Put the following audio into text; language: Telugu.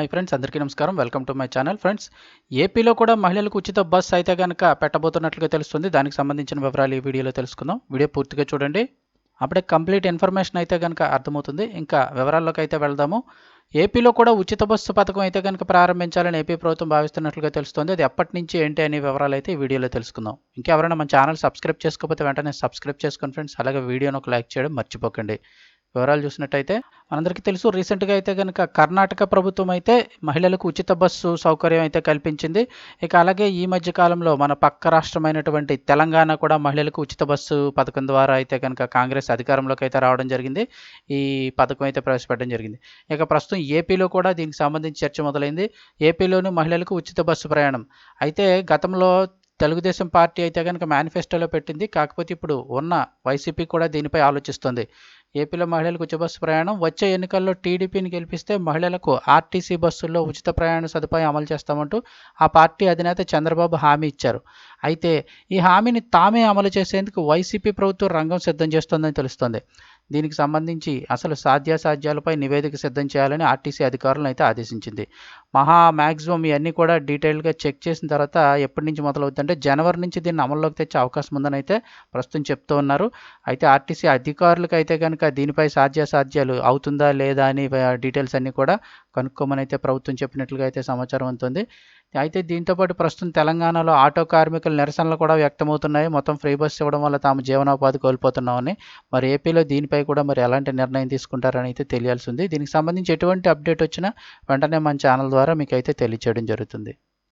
హాయ్ ఫ్రెండ్స్ అందరికీ నమస్కారం. Welcome to my channel friends ఏపీలో కూడా మహిళలకు ఉచిత బస్ అయితే కనుక పెట్టబోతున్నట్లుగా తెలుస్తుంది. దానికి సంబంధించిన వివరాలు ఈ వీడియోలో తెలుసుకుందాం. వీడియో పూర్తిగా చూడండి. అప్పుడే కంప్లీట్ ఇన్ఫర్మేషన్ అయితే కనుక అర్థమవుతుంది. ఇంకా వివరాల్లోకి అయితే వెళ్దాము. ఏపీలో కూడా ఉచిత బస్సు పథకం అయితే కనుక ప్రారంభించాలని ఏపీ ప్రభుత్వం భావిస్తున్నట్లుగా తెలుస్తుంది. అది ఎప్పటి నుంచి ఏంటి అనే వివరాలు అయితే ఈ వీడియోలో తెలుసుకుందాం. ఇంకెవరైనా మన ఛానల్ సబ్స్క్రైబ్ చేసుకోకపోతే వెంటనే సబ్స్క్రైబ్ చేసుకోండి ఫ్రెండ్స్ అలాగే వీడియోని ఒక లైక్ చేయడం మర్చిపోకండి. వివరాలు చూసినట్టయితే మనందరికీ తెలుసు రీసెంట్గా అయితే కనుక కర్ణాటక ప్రభుత్వం అయితే మహిళలకు ఉచిత బస్సు సౌకర్యం అయితే కల్పించింది. ఇక అలాగే ఈ మధ్య కాలంలో మన పక్క రాష్ట్రమైనటువంటి తెలంగాణ కూడా మహిళలకు ఉచిత బస్సు పథకం ద్వారా అయితే కనుక కాంగ్రెస్ అధికారంలోకి అయితే రావడం జరిగింది. ఈ పథకం అయితే ప్రవేశపెట్టడం జరిగింది. ఇక ప్రస్తుతం ఏపీలో కూడా దీనికి సంబంధించి చర్చ మొదలైంది. ఏపీలోని మహిళలకు ఉచిత బస్సు ప్రయాణం. అయితే గతంలో తెలుగుదేశం పార్టీ అయితే కనుక మేనిఫెస్టోలో పెట్టింది. కాకపోతే ఇప్పుడు ఉన్న వైసీపీ కూడా దీనిపై ఆలోచిస్తుంది. ఏపీలో మహిళలకు ఉచిత బస్సు ప్రయాణం. వచ్చే ఎన్నికల్లో టీడీపీని గెలిపిస్తే మహిళలకు ఆర్టీసీ బస్సుల్లో ఉచిత ప్రయాణ సదుపాయం అమలు చేస్తామంటూ ఆ పార్టీ అధినేత చంద్రబాబు హామీ ఇచ్చారు. అయితే ఈ హామీని తామే అమలు చేసేందుకు వైసీపీ ప్రభుత్వం రంగం సిద్ధం చేస్తోందని తెలుస్తోంది. దీనికి సంబంధించి అసలు సాధ్యాసాధ్యాలపై నివేదిక సిద్ధం చేయాలని ఆర్టీసీ అధికారులను అయితే ఆదేశించింది. మహా మ్యాక్సిమం ఇవన్నీ కూడా డీటెయిల్గా చెక్ చేసిన తర్వాత ఎప్పటి నుంచి మొదలవుతుందంటే జనవరి నుంచి దీన్ని అమల్లోకి తెచ్చే అవకాశం ఉందని అయితే ప్రస్తుతం చెప్తూ ఉన్నారు. అయితే ఆర్టీసీ అధికారులకు అయితే కనుక దీనిపై సాధ్యాసాధ్యాలు అవుతుందా లేదా అని డీటెయిల్స్ అన్నీ కూడా కనుక్కోమని అయితే ప్రభుత్వం చెప్పినట్లుగా అయితే సమాచారం అందుతుంది. అయితే దీంతోపాటు ప్రస్తుతం తెలంగాణలో ఆటో కార్మికుల నిరసనలు కూడా వ్యక్తమవుతున్నాయి. మొత్తం ఫ్రీ బస్ ఇవ్వడం వల్ల తాము జీవనోపాధి కోల్పోతున్నామని మరి ఏపీలో దీనిపై కూడా మరి ఎలాంటి నిర్ణయం తీసుకుంటారని అయితే తెలియాల్సి ఉంది. దీనికి సంబంధించి ఎటువంటి అప్డేట్ వచ్చినా వెంటనే మన ఛానల్ ద్వారా మీకు అయితే తెలియచేయడం జరుగుతుంది.